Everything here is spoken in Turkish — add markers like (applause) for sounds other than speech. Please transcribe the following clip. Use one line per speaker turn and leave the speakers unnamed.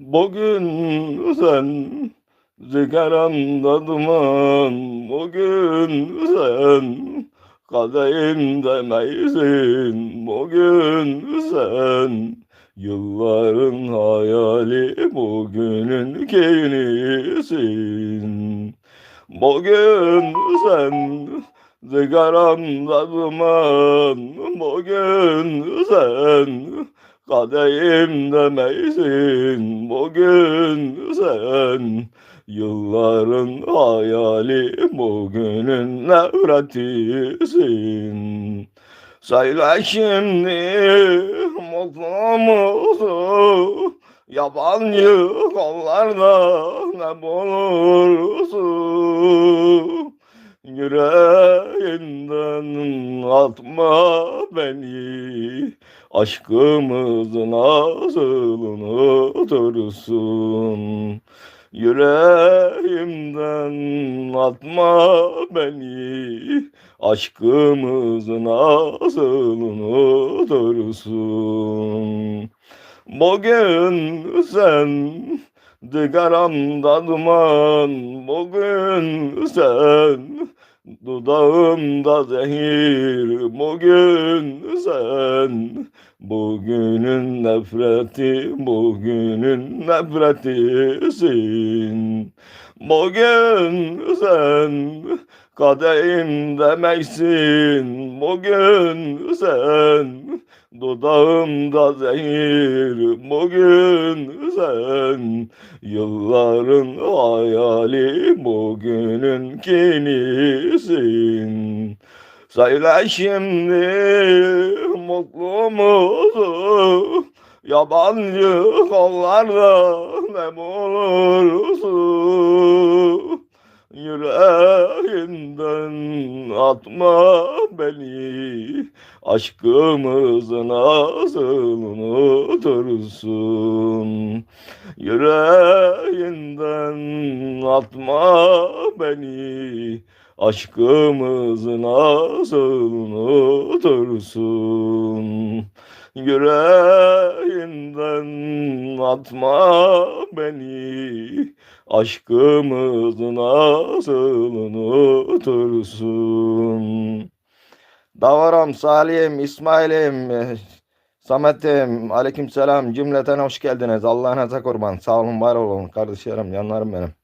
Bugün sen zigaramda duman Bugün sen kadehimde meysin Bugün sen yılların hayali Bugünün keynisin. Bugün sen zigaramda duman Bugün sen Kadehimde meysin bugün sen. Yılların hayali bugünün nefretisin. Söyle şimdi mutlu musun Yabancı kollarda ne bulursun beni. Aşkımızın asılını unutursun Yüreğimden atma beni. Aşkımızın asılını unutursun Bugün sen Digaramda duman. Bugün sen Dudağımda zehir Bugün sen. Bugünün nefreti Bugünün nefretisin Bugün sen Kadehimde meysin Bugün sen Dudağımda zehir Bugün sen Yılların hayali Bugünün kinisin Söyle şimdi mutlu musun? Yabancı kollarda ne bulursun? oh (laughs) beni Aşkımızın asılını unutursun Yüreğinden atma beni Aşkımızın asılını unutursun Yüreğinden atma beni Aşkımızın asılını unutursun Davaram, Salih'im, İsmail'im, eh, Samet'im, aleykümselam cümleten hoş geldiniz. Allah'ınıza kurban. Sağ olun, var olun kardeşlerim, yanlarım benim.